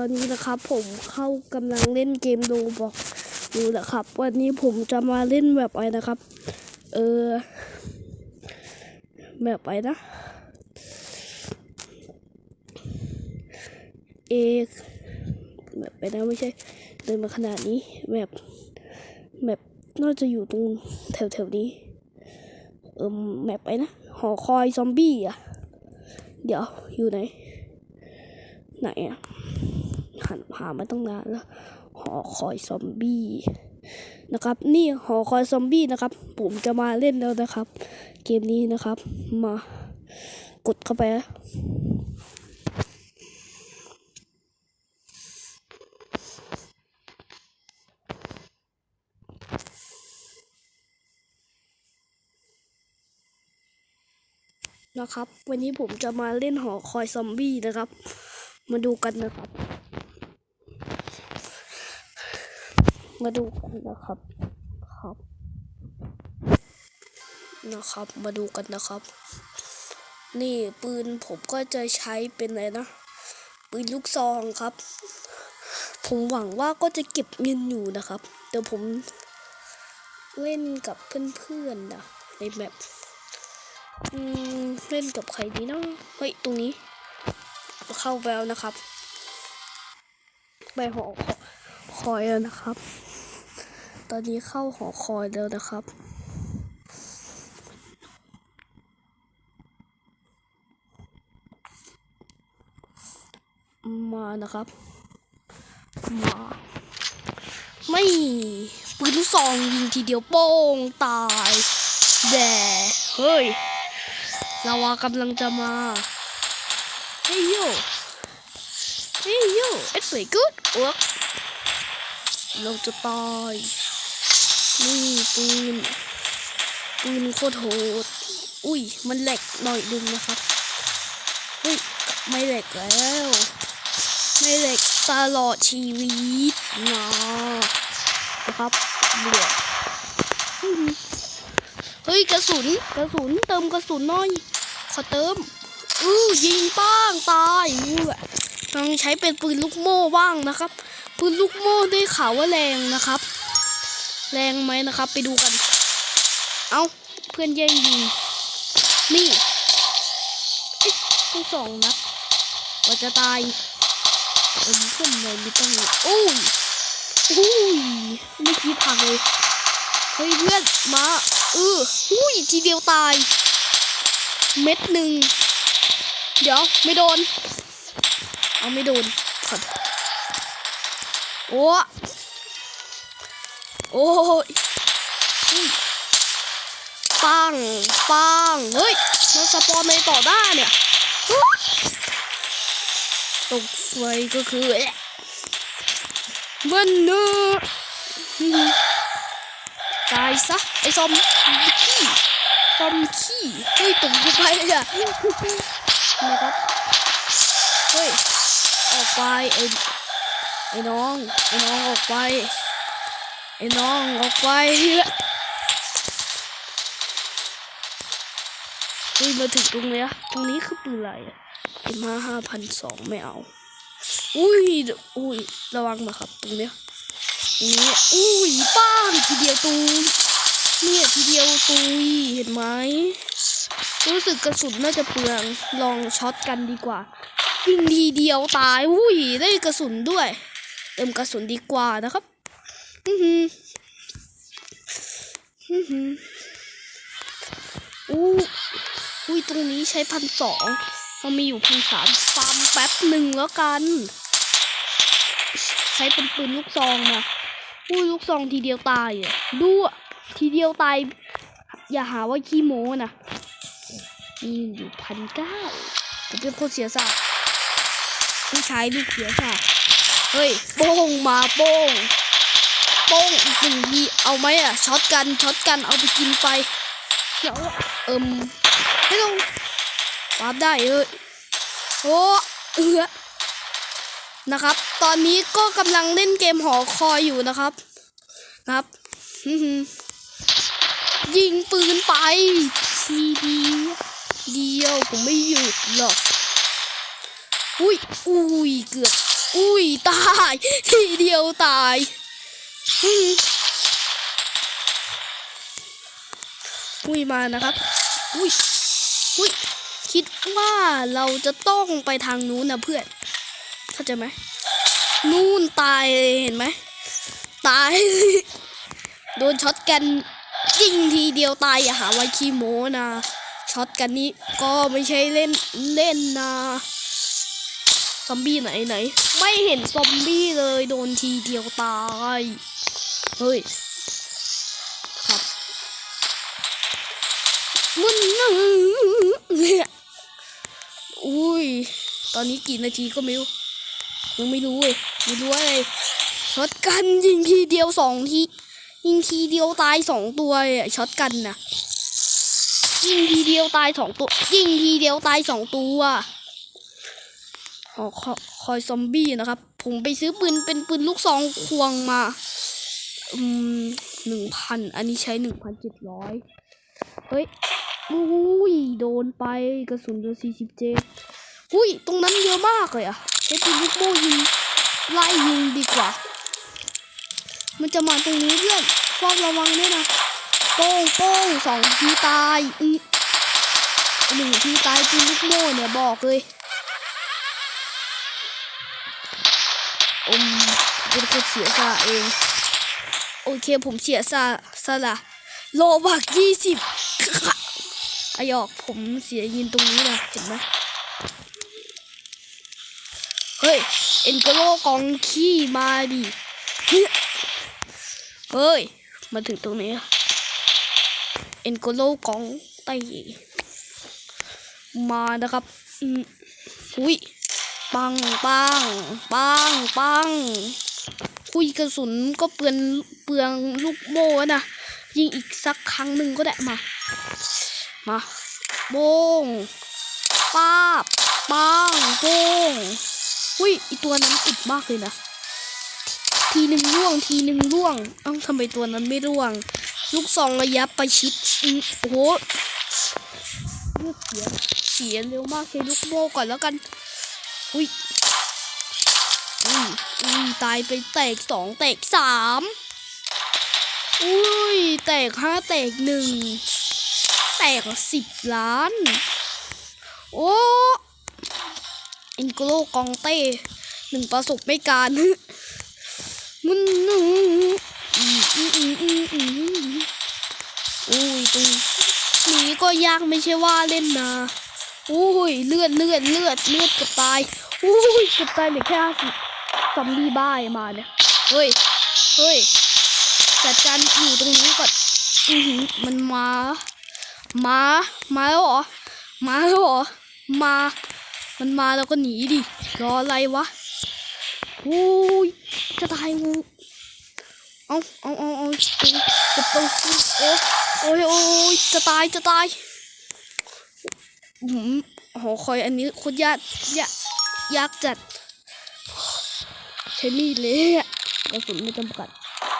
ตอนนี้นะครับผมเข้ากำลังเล่นเกมโดบอกอยู่นะครับ วันนี้ผมจะมาเล่นแบบอะไรนะครับ เออแบบอะไรนะเอกแบบไปนะไม่ใช่เดินมาขนาดนี้แบบแบบน่าจะอยู่ตรงแถวๆนี้เออแมปไปนะหอคอยซอมบี้อะ เดี๋ยวอยู่ไหน ไหนอะ หันหามาตั้งนานแล้วหอคอยซอมบี้นะครับ นี่หอคอยซอมบี้นะครับ ผมจะมาเล่นแล้วนะครับ เกมนี้นะครับ มากดเข้าไปนะนะครับ วันนี้ผมจะมาเล่นหอคอยซอมบี้นะครับ มาดูกันนะครับ มาดูกันนะครับครับนะครับ มาดูกันนะครับ นี่ปืนผมก็จะใช้เป็นอะไรนะ ปืนลูกซองครับ ผมหวังว่าก็จะเก็บเงินอยู่นะครับ เดี๋ยวผมเล่นกับเพื่อนๆนะในแมปอืมเล่นกับใครดีนะเฮ้ย ตรงนี้ เข้าแล้วนะครับ ไปหอคอยแล้วนะครับ ตอนนี้เข้าหอคอยแล้วนะครับ มานะครับ มา ไม่ปืนลูกซองยิงทีเดียวโป้งตายแด่เฮ้ยลาวากำลังจะมา เฮ้ยโยเฮ้ยโย it's very good work เราจะตาย นี่ปืน ปืนโคตรโหด อุ้ย มันแหลกหน่อยดึงนะครับเฮ้ย ไม่แหลกแล้ว ไม่แหลกตลอดชีวิตนะนะครับเบื่อเฮ้ย กระสุน กระสุน เติมกระสุนหน่อย ขอเติม อือยิงป้างตายอื้อลองใช้เป็นปืนลูกโม่บ้างนะครับ ปืนลูกโม่ได้ข่าวว่าแรงนะครับ แรงไหมนะครับ ไปดูกัน เอาเพื่อนแย่งยิง นี่เอ๊ะทั้งสองนัดว่าจะตายเอ็มเพื่นเลยไม่ต้องโอ้ยอุ้ยเมื่อกี้พังเลยเฮ้ยเพื่อนมาเอออุ้ยทีเดียวตาย เม็ดหนึ่งเดี๋ยวไม่โดน เอาไม่โดนขอโอ้ โอ้ยปังปังเฮ้ยมันสปอนในต่อได้เนี่ยตกไฟก็คือเอ๊ะมันเนื้อตายซะไอ้ซอมขี้ซอมขี้เฮ้ยตกไปเลยอะนะครับเฮ้ยออกไปไอ้ไอ้น้องไอ้น้องออกไป ไอ้น้องออกไปเฮ้ยมาถึงตรงเนี้ยตรงนี้คือปืนอะไรอะเอ็มห้าห้าพันสองไม่เอา อุ้ย อุ้ย ระวังมาครับ ตรงเนี้ยตรงนี้อุ้ยป้างทีเดียวตุยเนี่ยทีเดียวตุยเห็นไหมรู้สึกกระสุนน่าจะเปลืองลองช็อตกันดีกว่ายิงทีเดียวตายอุ้ยได้กระสุนด้วย เติมกระสุนดีกว่านะครับ อู้อุ้ยตรงนี้ใช้พันสองมันมีอยู่พันสามฟาร์มแป๊บหนึ่งแล้วกัน ใช้เป็นปืนลูกซองนะอุ้ยลูกซองทีเดียวตายอะดูทีเดียวตาย อย่าหาว่าขี้โม้นะมีอยู่พันเก้าผมเป็นคนเสียสละผู้ชายลูกเสือค่ะเฮ้ยโป้งมาโป้ง โป้งอีกหนึ่งทีเอาไหมอะช็อตกันช็อตกันเอาไปกินไปเดี๋ยวเอิมไม่ต้องวาร์ปได้เอ้ยโอ้เอือนะครับ ตอนนี้ก็กำลังเล่นเกมหอคอยอยู่นะครับนะครับยิงปืนไปทีดีเดียวผมไม่หยุดหรอกอุ้ยอุ้ยเกือบอุ้ยตาย ทีเดียวตาย อุ้ยมานะครับ อุ้ย อุ้ย คิดว่าเราจะต้องไปทางนู้นนะเพื่อน เข้าใจไหม นู่นตายเห็นไหม ตาย โดนช็อตกันยิงทีเดียวตายอย่าหาไว้ขี้โมนะ ช็อตกันนี้ก็ไม่ใช่เล่นเล่นนะซอมบี้ไหนไหน ไม่เห็นซอมบี้เลยโดนทีเดียวตาย เฮ้ยครับมันนะอุ้ย ตอนนี้กี่นาทีก็ไม่รู้ยังไม่รู้เลยไม่รู้อะไรช็อตกันยิงทีเดียวสองทียิงทีเดียวตายสองตัวเลยอะช็อตกันนะยิงทีเดียวตายสองตัวยิงทีเดียวตายสองตัวอ๋อคอคอยซอมบี้นะครับ ผมไปซื้อปืนเป็นปืนลูกซองควงมา อืมหนึ่งพันอันนี้ใช้หนึ่งพันเจ็ดร้อยเฮ้ยอุ้ยโดนไปกระสุนโดนสี่สิบเจ็ดอุ้ยตรงนั้นเยอะมากเลยอะใช้ปืนลูกโม่ยิงไล่ยิงดีกว่า มันจะมาตรงนี้เพื่อนเฝ้าระวังด้วยนะโป้งโป้งสองทีตายอือหนึ่งทีตายปืนลูกโม่เนี่ยบอกเลยอมเป็นคนเสียสละเอง โอเคผมเสียสละสละโลบักยี่สิบอายอกผมเสียยินตรงนี้นะเห็นไหมเฮ้ย เอ็นโกโลกองขี้มาดิเฮ้ย มาถึงตรงนี้ เอ็นโกโลกองไตมานะครับอืมอุ้ยปังปังปังปัง คุยกระสุนก็เปลือนเปลืองลูกโม่นะยิงอีกสักครั้งหนึ่งก็ได้มา มาโบงป้าบปังโบงอุ้ยอีตัวนั้นอึดมากเลยนะ ทีหนึ่งร่วงทีหนึ่งร่วง เอ้าทำไมตัวนั้นไม่ร่วง ลูกซองระยะประชิดโอ้โหเลือดเสียเสียเร็วมากใช้ลูกโม่ก่อนแล้วกัน อุ้ย อุ้ยตายไปแตกสองแตกสามอุ้ยแตกห้าแตกหนึ่งแตกสิบล้าน โอ้เอ็นโกโลกองเต้หนึ่งประสบไม่การมันอืมอืมอืมอืมอืมอืมอุ้ยตรงนี้ก็ยากไม่ใช่ว่าเล่นนะอุ้ยเลือดเลือดเลือดเลือดเกับตายอุ้ยเกับตายเหลือแค่ห้าสิบ ซอมบี้บ้ายมาเนี่ย เฮ้ย เฮ้ย จัดการอยู่ตรงนี้ก่อน อือหือมันมา มา มาแล้วเหรอ มาแล้วเหรอ มา มันมาแล้วก็หนีดิ รออะไรวะโอ้ยจะตายงูเอาเอาเอาเอาจะตรงโอ้โอ้ยโอ้ยจะตาย จะตายอืมหอคอยอันนี้โคุณยากยากยากจัด ใช้มีดเลยอะกระสุนไม่จำกัด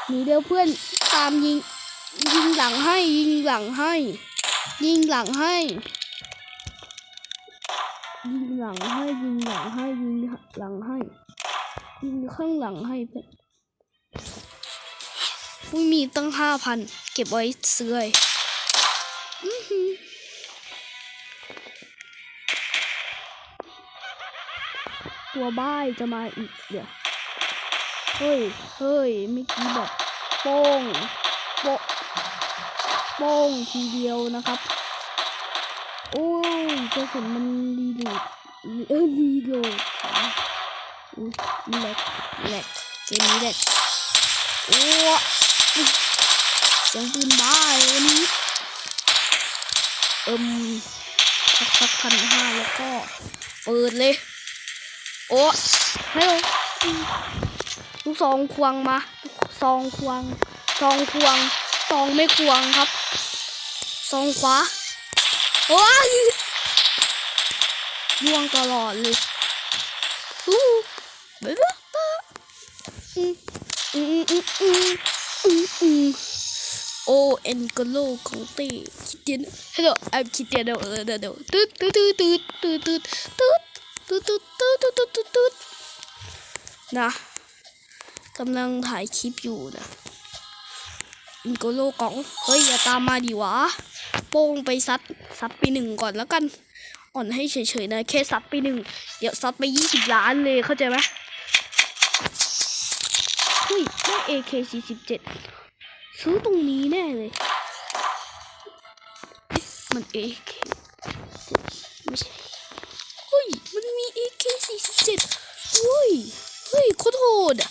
หนีเดียวเพื่อนตามยิง ยิงหลังให้ ยิงหลังให้ ยิงหลังให้ ยิงหลังให้ยิงหลังให้ยิงหลังให้ ยิงข้างหลังให้เพื่อนอุ้มีตั้งห้าพันเก็บไว้ซื้อไอ้อื้อหือตัวบ้ายจะมาอีกเดี๋ยว เฮ้ย เฮ้ยเมื่อกี้แบบโป้งโปะโป้งทีเดียวนะครับ โอ้ยกระสุนมันรีโหลดเออรีโหลดอุ้ยแหลกแหลกเกมนี้แหลกโอ้อุ๊ยเสียงปืนบ้าเลยวันนี้เอิมสักสักพันห้าแล้วก็เปิดเลย โอ้ฮัลโหล ลูกซองควงมาซองควงซองควงซองไม่ควงครับซองขวาโอ้ยล่วงตลอดเลยอู้บ๊ายบายอืมอืมอืมอืมอืมอืมโอเอ็นกโลของเตีคิดเดียนฮัลโหลแอมคิดเดียนเดี๋ยวเดี๋ยวเดี๋ยวตืดตืดตืดตืดตืดตืดตืดตืดตืดตืดตืดตืดนะ กำลังถ่ายคลิปอยู่นะอินโกโลกอง เฮ้ย อย่าตามมาดิวะ โป้งไปซัด ซัดไปหนึ่งก่อนแล้วกัน อ่อนให้เฉยๆนะ แค่ซัดไปหนึ่ง เดี๋ยวซัดไปยี่สิบล้านเลยเข้าใจไหมเฮ้ยได้ AK สี่สิบเจ็ดซื้อตรงนี้แน่เลยเมัน AK ไม่ใช่เฮ้ย มันมี AK สี่สิบเจ็ดเฮ้ย เฮ้ยโคตรโหดอะ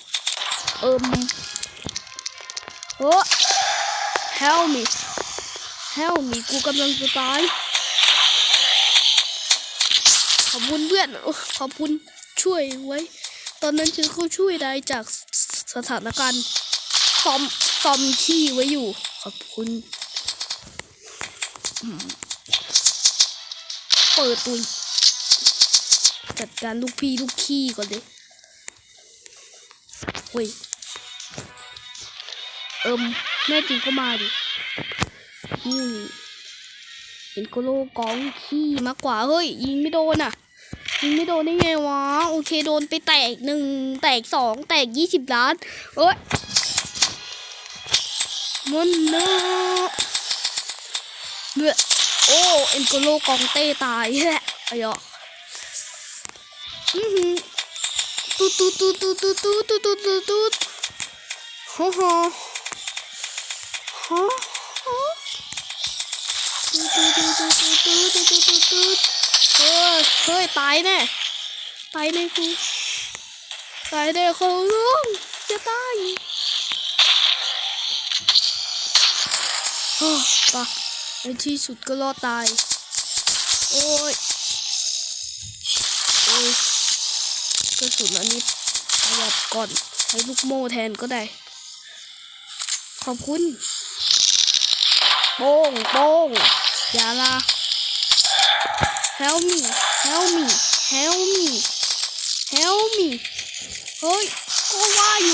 กูกำลังจะตาย ขอบคุณเพื่อนขอบคุณช่วยไว้ ตอนนั้นฉันก็ช่วยได้จากสถานการณ์ซอมซอมขี้ไว้อยู่ ขอบคุณ เปิดตุยจัดการลูกพี่ลูกขี้ก่อนเลยเฮ้ย เอิมแน่จริงก็มาดินี่ เห็นโกโลกองขี้มากกว่าเฮ้ยยิงไม่โดนอะยิงไม่โดนได้ไงวะโอเคโดนไปแตกหนึ่งแตกสองแตกยี่สิบล้านเอ้ยมันเนอะเบื่อโอ้เอ็นโกโลกองเต้ตายแหละไอ้ยออือหือตูดตูดตูดตูดตูดตูดตูดตูดตูดตูดฮ่าฮ่าฮ่า ตูตูตูตูตูตูตูตูตูเฮ้ยเฮ้ยตายแน่ตายแน่กูตายแน่เขาลุงจะตายโอ้ปะในที่สุดก็รอดตาย โอ้ยโอ้ยกระสุนอันนี้ขยับก่อนใช้ลูกโม่แทนก็ได้ ขอบคุณ โป้งโป้ง Yala. Help me. Help me. Help me. Help me. Oi. Who are you?